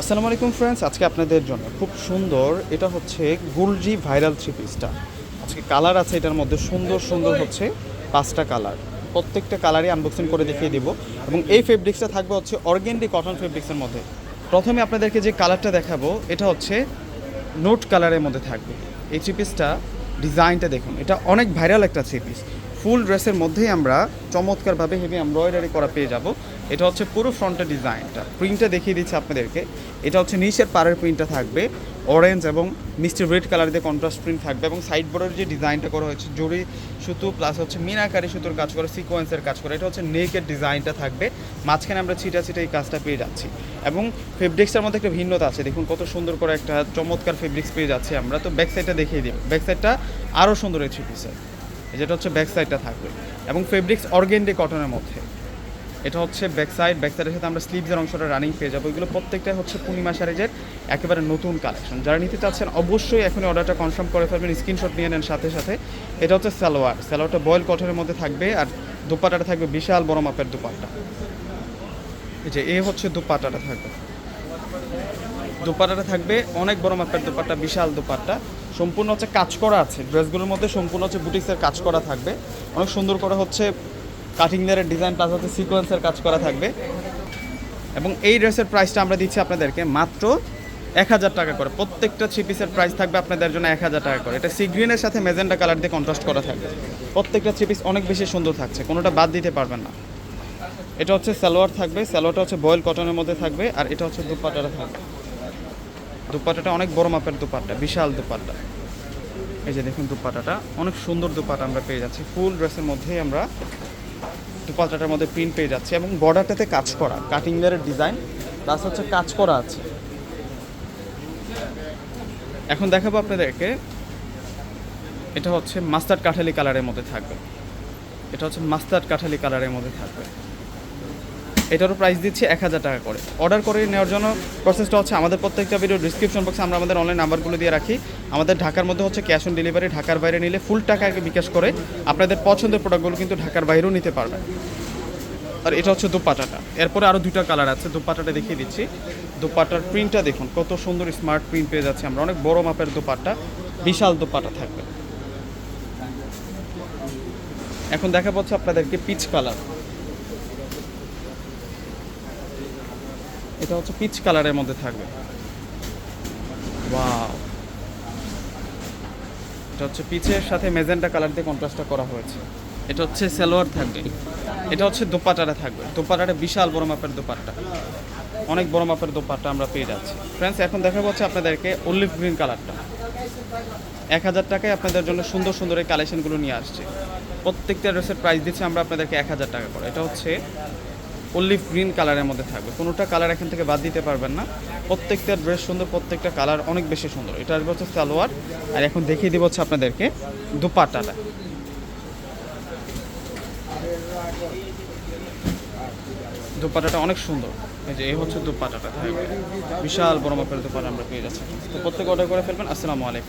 আসসালামু আলাইকুম ফ্রেন্ডস আজকে আপনাদের জন্য খুব সুন্দর, এটা হচ্ছে গুলজি ভাইরাল থ্রি পিসটা। আজকে কালার আছে এটার মধ্যে সুন্দর সুন্দর হচ্ছে পাঁচটা কালার প্রত্যেকটা কালারই আনবক্সিং করে দেখিয়ে দিব। এবং এই ফেব্রিক্সটা থাকবে হচ্ছে অর্গেন্ডি কটন ফেব্রিক্সের মধ্যে। প্রথমে আপনাদেরকে যে কালারটা দেখাবো, এটা হচ্ছে নোট কালারের মধ্যে থাকবে। এই থ্রি পিসটা ডিজাইনটা দেখুন, এটা অনেক ভাইরাল একটা থ্রি পিস। ফুল ড্রেসের মধ্যেই আমরা চমৎকারভাবে হেভি এমব্রয়ডারি করা পেয়ে যাব। এটা হচ্ছে পুরো ফ্রন্টের ডিজাইনটা। প্রিন্টটা দেখিয়ে দিচ্ছি আপনাদেরকে। এটা হচ্ছে নিচের পাড়ের প্রিন্টটা থাকবে। অরেঞ্জ এবং মিষ্টি রেড কালার দিয়ে কন্ট্রাস্ট প্রিন্ট থাকবে এবং সাইড বোর্ডের যে ডিজাইনটা করা হয়েছে, জরি সুতো প্লাস হচ্ছে মিনাকারি সুতোর কাজ করে সিকোয়েন্সের কাজ করে, এটা হচ্ছে নেকের ডিজাইনটা থাকবে। মাঝখানে আমরা ছিটা ছিটা এই কাজটা পেয়ে যাচ্ছি। এবং ফেব্রিক্সটার মধ্যে একটা ভিন্নতা আছে। দেখুন কত সুন্দর করে একটা চমৎকার ফেব্রিক্স পেয়ে যাচ্ছি আমরা। তো ব্যাক সাইডটা দেখিয়ে দিই। ব্যাক সাইডটা আরও সুন্দর হয়েছে পিসের যেটা হচ্ছে ব্যাক সাইডটা থাকবে। এবং ফেব্রিক্স অর্গেন্ডি কটনের মধ্যে। এটা হচ্ছে ব্যাক সাইড ব্যাক সাইডের সাথে আমরা স্লিভসের অংশটা রানিং পেয়ে যাব। এগুলো প্রত্যেকটা হচ্ছে পূর্ণিমা সারিজের একেবারে নতুন কালেকশন যারা নিতে চাচ্ছেন, অবশ্যই এখনই অর্ডারটা কনফার্ম করে ফেলবেন স্ক্রিনশট নিয়ে নেন সাথে সাথে। এটা হচ্ছে সালোয়ার। সালোয়ারটা বয়েল কটনের মধ্যে থাকবে আর দুপাটাটা থাকবে বিশাল বড় মাপের দুপাট্টা। এই যে, এ হচ্ছে দুপাটাটা থাকবে। দুপাটাটা থাকবে, অনেক বড় মাপের দুপাট্টা, বিশাল দুপাট্টা। সম্পূর্ণ হচ্ছে কাজ করা আছে। ড্রেসগুলোর মধ্যে সম্পূর্ণ হচ্ছে বুটিক্সের কাজ করা থাকবে। অনেক সুন্দর করে হচ্ছে কাটিং লেয়ারের ডিজাইন প্লাস হচ্ছে সিকোয়েন্সের কাজ করা থাকবে। এবং এই ড্রেসের প্রাইসটা আমরা দিচ্ছি আপনাদেরকে মাত্র এক হাজার টাকা করে। প্রত্যেকটা থ্রি পিসের প্রাইস থাকবে আপনাদের জন্য এক হাজার টাকা করে। এটা সি গ্রিনের সাথে মেজেন্টা কালার দিয়ে কন্ট্রাস্ট করা থাকবে। প্রত্যেকটা থ্রি পিস অনেক বেশি সুন্দর থাকছে, কোনোটা বাদ দিতে পারবেন না। এটা হচ্ছে সালোয়ার থাকবে, সালোয়ারটা হচ্ছে বয়েল কটনের মধ্যে থাকবে, আর এটা হচ্ছে দুপাট্টাটা থাকবে। দুপাট্টাটা অনেক বড় মাপের দুপাট্টা, বিশাল দুপাট্টা। এই যে দেখুন দুপাটাটা, অনেক সুন্দর দুপাটা আমরা পেয়ে যাচ্ছি। ফুল ড্রেসের মধ্যেই আমরা দুপাটাটার মধ্যে প্রিন্ট পেয়ে যাচ্ছি এবং বর্ডারটাতে কাজ করা কাটিং লেয়ারের ডিজাইন প্লাস হচ্ছে কাজ করা আছে। এখন দেখাবো আপনাদেরকে, এটা হচ্ছে মাস্টার্ড কাঠালি কালারের মধ্যে থাকবে। এটা হচ্ছে মাস্টার্ড কাঠালি কালারের মধ্যে থাকবে। এটারও প্রাইস দিচ্ছি এক হাজার টাকা করে। অর্ডার করে নেওয়ার জন্য প্রসেসটা হচ্ছে আমাদের প্রত্যেকটা ভিডিও ডিসক্রিপশন বক্সে আমরা আমাদের অনলাইন নাম্বারগুলো দিয়ে রাখি। আমাদের ঢাকার মধ্যে হচ্ছে ক্যাশ অন ডেলিভারি ঢাকার বাইরে নিলে ফুল টাকা বিকাশ করে আপনাদের পছন্দের প্রোডাক্টগুলো কিন্তু ঢাকার বাইরেও নিতে পারবেন আর এটা হচ্ছে দুপাটাটা। এরপরে আরও দুটো কালার আছে, দুপাটাটা দেখিয়ে দিচ্ছি। দুপাটার প্রিন্টটা দেখুন, কত সুন্দর স্মার্ট প্রিন্ট পেয়ে যাচ্ছে আমরা। অনেক বড় মাপের দুপাট্টা, বিশাল দুপাটা থাকবে। এখন দেখা পাচ্ছে আপনাদেরকে পিচ কালার এটা হচ্ছে পিচ কালারের মধ্যে থাকবে। ওয়াও এটা হচ্ছে পিচের সাথে মেজেন্টা কালার দিয়ে কন্ট্রাস্টটা করা হয়েছে। এটা হচ্ছে সালোয়ার থাকবে। এটা হচ্ছে দোপাটাটা থাকবে। দোপাটাটা বিশাল বড় মাপের দোপাট্টা। অনেক বড় মাপের দোপাট্টা আমরা পেয়ে যাচ্ছি। ফ্রেন্ডস এখন দেখা যাচ্ছে আপনাদেরকে অলিভ গ্রিন কালারটা এক হাজার টাকায় আপনাদের জন্য সুন্দর সুন্দর এই কালেকশনগুলো নিয়ে আসছে। প্রত্যেকটা ড্রেসের প্রাইস দিচ্ছি আমরা আপনাদেরকে এক হাজার টাকা করে। এটা হচ্ছে অলিভ গ্রিন কালারের মধ্যে থাকবে। কোনোটা কালার এখান থেকে বাদ দিতে পারবেন না। প্রত্যেকটা ড্রেস সুন্দর, প্রত্যেকটা কালার অনেক বেশি সুন্দর। এটা আসবে হচ্ছে সালোয়ার। আর এখন দেখিয়ে দিব হচ্ছে আপনাদেরকে দুপাট্টাটা দুপাটাটা অনেক সুন্দর। এই যে, এই হচ্ছে দুপাট্টাটা থাকবে বিশাল বড় মাপের দুপাট্টা আমরা পেয়ে যাচ্ছি। তো প্রত্যেকে অর্ডার করে ফেলবেন। আসসালামু আলাইকুম।